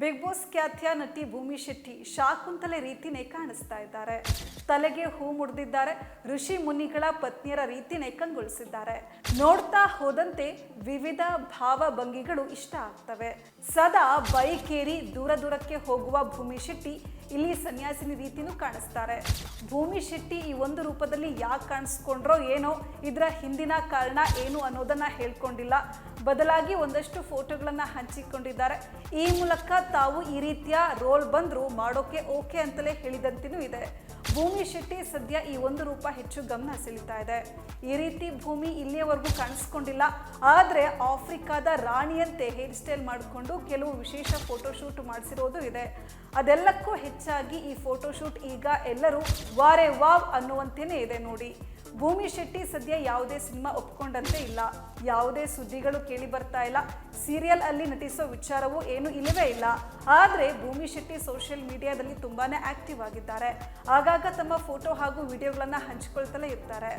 Big boss ಖ್ಯಾತಿಯ ನಟಿ ಭೂಮಿ ಶೆಟ್ಟಿ ಶಾಕುಂತಲೆ ರೀತಿನೇ ಕಾಣಿಸ್ತಾ ಇದ್ದಾರೆ. ತಲೆಗೆ ಹೂ ಮುಡಿದಿದ್ದಾರೆ, ಋಷಿ ಮುನಿಗಳ ಪತ್ನಿಯರ ರೀತಿನೇ ಕಂಗೊಳಿಸಿದ್ದಾರೆ. ನೋಡ್ತಾ ಹೋದಂತೆ ವಿವಿಧ ಭಾವಭಂಗಿಗಳು ಇಷ್ಟ ಆಗ್ತವೆ. ಸದಾ ಬೈಕೇರಿ ದೂರ ದೂರಕ್ಕೆ ಹೋಗುವ ಭೂಮಿ ಶೆಟ್ಟಿ ಇಲ್ಲಿ ಸನ್ಯಾಸಿನಿ ರೀತಿನೂ ಕಾಣಿಸ್ತಾರೆ. ಭೂಮಿ ಶೆಟ್ಟಿ ಈ ಒಂದು ರೂಪದಲ್ಲಿ ಯಾಕೆ ಕಾಣಿಸ್ಕೊಂಡ್ರೋ ಏನೋ ಇದರ ಹಿಂದಿನ ಕಾರಣ ಏನು ಅನ್ನೋದನ್ನ ಹೇಳ್ಕೊಂಡಿಲ್ಲ. ಬದಲಾಗಿ ಒಂದಷ್ಟು ಫೋಟೋಗಳನ್ನ ಹಂಚಿಕೊಂಡಿದ್ದಾರೆ. ಈ ಮೂಲಕ ತಾವು ಈ ರೀತಿಯ ರೋಲ್ ಬಂದ್ರು ಮಾಡೋಕೆ ಓಕೆ ಅಂತಲೇ ಹೇಳಿದಂತೆಯೂ ಇದೆ. ಭೂಮಿ ಶೆಟ್ಟಿ ಸದ್ಯ ಈ ಒಂದು ರೂಪ ಹೆಚ್ಚು ಗಮನ ಸೆಳೀತಾ ಇದೆ. ಈ ರೀತಿ ಭೂಮಿ ಇಲ್ಲಿಯವರೆಗೂ ಕಾಣಿಸ್ಕೊಂಡಿಲ್ಲ. ಆದರೆ ಆಫ್ರಿಕಾದ ರಾಣಿಯಂತೆ ಹೇರ್ ಸ್ಟೈಲ್ ಮಾಡಿಕೊಂಡು ಕೆಲವು ವಿಶೇಷ ಫೋಟೋಶೂಟ್ ಮಾಡಿಸಿರೋದು ಇದೆ. ಅದೆಲ್ಲಕ್ಕೂ ಹೆಚ್ಚಾಗಿ ಈ ಫೋಟೋಶೂಟ್ ಈಗ ಎಲ್ಲರೂ ವಾರೆ ವಾವ್ ಅನ್ನುವಂತೆಯೇ ಇದೆ ನೋಡಿ. ಭೂಮಿ ಶೆಟ್ಟಿ ಸದ್ಯ ಯಾವುದೇ ಸಿನಿಮಾ ಒಪ್ಕೊಂಡಂತೆ ಇಲ್ಲ. ಯಾವುದೇ ಸುದ್ದಿಗಳು ಕೇಳಿ ಬರ್ತಾ ಇಲ್ಲ. ಸೀರಿಯಲ್ ಅಲ್ಲಿ ನಟಿಸೋ ವಿಚಾರವೂ ಏನು ಇಲ್ಲವೇ ಇಲ್ಲ. ಆದರೆ ಭೂಮಿ ಶೆಟ್ಟಿ ಸೋಷಿಯಲ್ ಮೀಡಿಯಾದಲ್ಲಿ ತುಂಬಾನೇ ಆಕ್ಟಿವ್ ಆಗಿದ್ದಾರೆ. ಆಗಾಗ ತಮ್ಮ ಫೋಟೋ ಹಾಗೂ ವಿಡಿಯೋಗಳನ್ನು ಹಂಚಿಕೊಳ್ತಲೇ ಇರ್ತಾರೆ.